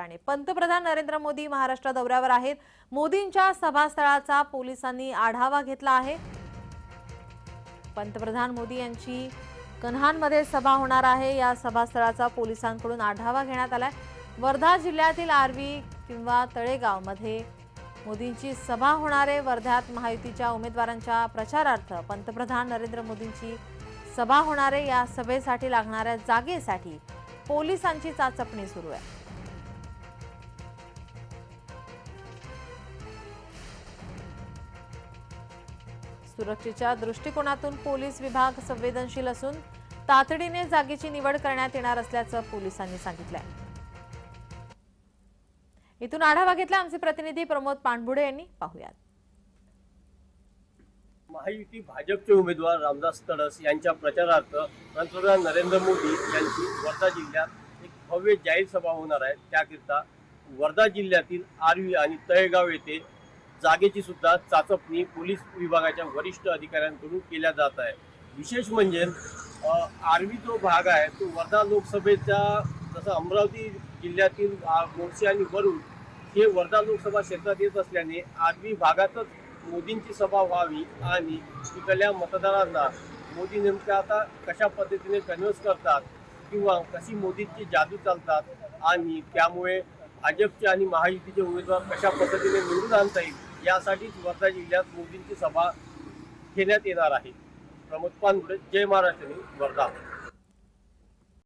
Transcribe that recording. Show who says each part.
Speaker 1: आणि पंतप्रधान नरेंद्र मोदी महाराष्ट्र दौऱ्यावर आहेत. मोदींच्या सभास्थळाचा पोलिसांनी आढावा घेतला आहे. पंतप्रधान मोदी यांची कन्हानमध्ये सभा होणार आहे. या सभास्थळाचा पोलिसांकडून आढावा घेण्यात आलाय. वर्धा जिल्ह्यातील आर्वी किंवा तळेगावमध्ये मोदींची सभा होणार आहे. वर्ध्यात महायुतीच्या उमेदवारांच्या प्रचारार्थ पंतप्रधान नरेंद्र मोदींची सभा होणार आहे. या सभेसाठी लागणाऱ्या जागेसाठी पोलिसांची चाचपणी सुरू आहे. सुरक्षेच्या दृष्टिकोनातून पोलीस विभाग संवेदनशील असून तातडीने जागेची निवड करण्यात येणार असल्याचं पोलिसांनी सांगितलंय. इथून आढावा घेतला आमचे प्रतिनिधी प्रमोद पाणबुडे यांनी. पाहुयात.
Speaker 2: महायुती भाजपचे उमेदवार रामदास तडस यांच्या प्रचारार्थ पंतप्रधान नरेंद्र मोदी यांची वर्धा जिल्ह्यात एक भव्य जाहीर सभा होणार आहे. त्याकरिता वर्धा जिल्ह्यातील आर्वी आणि तळेगाव येथे जागेची सुद्धा चाचपणी पोलीस विभागाच्या वरिष्ठ अधिकाऱ्यांकडून केल्या जात आहे. विशेष म्हणजे आर्वी जो भाग आहे तो वर्धा लोकसभेच्या जसं अमरावती जिल्ह्यातील आ, मोर्चे आणि वरुड हे वर्धा लोकसभा क्षेत्रात येत असल्याने आर्वी भागातच मोदींची सभा व्हावी आणि तिथल्या मतदारांना मोदी नेमक्या आता कशा पद्धतीने कन्व्हिन्स करतात किंवा कशी मोदींची जादू चालतात आणि त्यामुळे भाजपचे आणि महायुतीचे उमेदवार कशा पद्धतीने निवडून आणता येईल यासाठीच वर्धा जिल्ह्यात मोदींची सभा घेण्यात येणार आहे. प्रमोद पानपुरे जय महाराष्ट्र वर्धा.